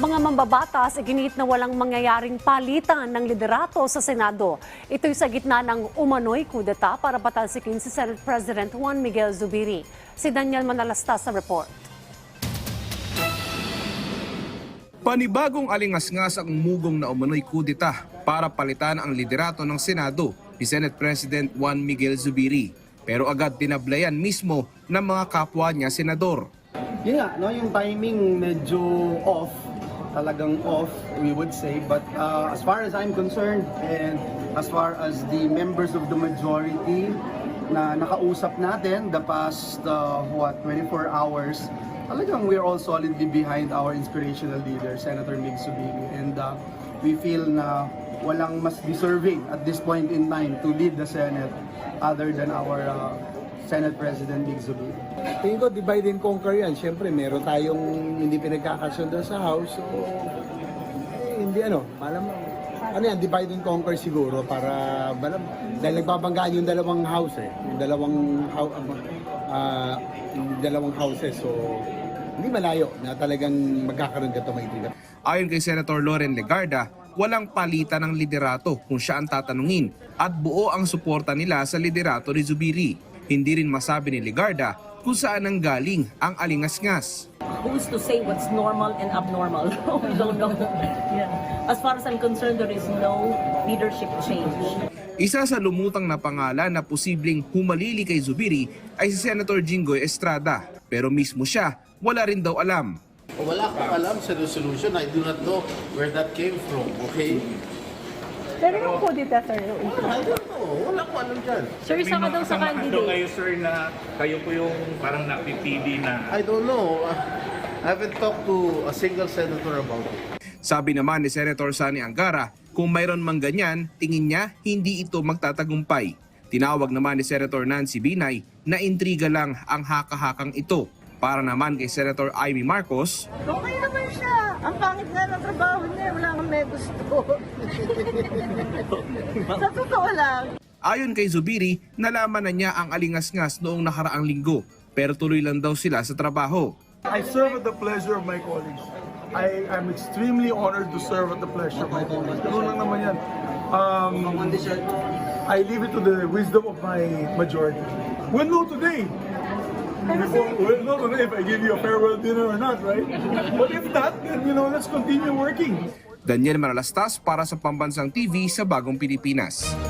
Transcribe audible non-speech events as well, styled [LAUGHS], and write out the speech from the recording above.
Mga mambabatas, iginit na walang mangyayaring palitan ng liderato sa Senado. Ito'y sa gitna ng umano'y kudeta para patalsikin si Senate President Juan Miguel Zubiri. Si Daniel Manalastas sa report. Panibagong alingas-ngas ang umugong na umano'y kudeta para palitan ang liderato ng Senado ni Senate President Juan Miguel Zubiri. Pero agad dinablayan mismo ng mga kapwa niya senador. Yun nga, no, yung timing medyo off, talagang off, we would say. But uh, as far as I'm concerned, and as far as the members of the majority na nakausap natin the past, uh, what, 24 hours, talagang we're all solidly behind our inspirational leader, Senator Mig Subiri. And uh, we feel na walang mas deserving at this point in time to lead the Senate other than our uh, Senate President Mig Subiri. Tingin ko divide and conquer yan. Siyempre, meron tayong hindi pinagkakasundo sa house. So, eh, hindi ano, alam mo, ano yan, divide and conquer siguro para, balam, dahil nagbabanggaan yung dalawang house eh. Yung dalawang, hou- ah, yung dalawang houses. So, hindi malayo na talagang magkakaroon ka maintindihan. Ayon kay Senator Loren Legarda, walang palitan ng liderato kung siya ang tatanungin at buo ang suporta nila sa liderato ni Zubiri. Hindi rin masabi ni Legarda kung saan ang galing ang alingas-ngas. who's to say what's normal and abnormal? [LAUGHS] we don't know. Yeah. As far as I'm concerned, there is no leadership change. Isa sa lumutang na pangalan na posibleng humalili kay Zubiri ay si Senator Jinggoy Estrada. Pero mismo siya, wala rin daw alam. Wala akong alam sa resolution. I do not know where that came from, okay? Pero yung kudita, sir, yung I don't know. Wala akong alam dyan. Sir, isa ka daw sa candidate. kayo sir na kayo po yung parang napipili na I don't know. I haven't talked to a single senator about it. Sabi naman ni Senator Sani Angara, kung mayroon mang ganyan, tingin niya hindi ito magtatagumpay. Tinawag naman ni Senator Nancy Binay na intriga lang ang haka-hakang ito. Para naman kay Senator Amy Marcos, Okay naman siya. Ang pangit nga ng trabaho niya. Wala kang may gusto. [LAUGHS] sa totoo lang. ayon kay Zubiri, nalaman na niya ang alingas-ngas noong nakaraang linggo pero tuloy lang daw sila sa trabaho. I serve at the pleasure of my colleagues. I am extremely honored to serve at the pleasure of my colleagues. Ganun lang naman yan. Um, I leave it to the wisdom of my majority. We'll know today. We'll know today if I give you a farewell dinner or not, right? But if not, then, you know, let's continue working. Daniel Manalastas para sa Pambansang TV sa Bagong Pilipinas.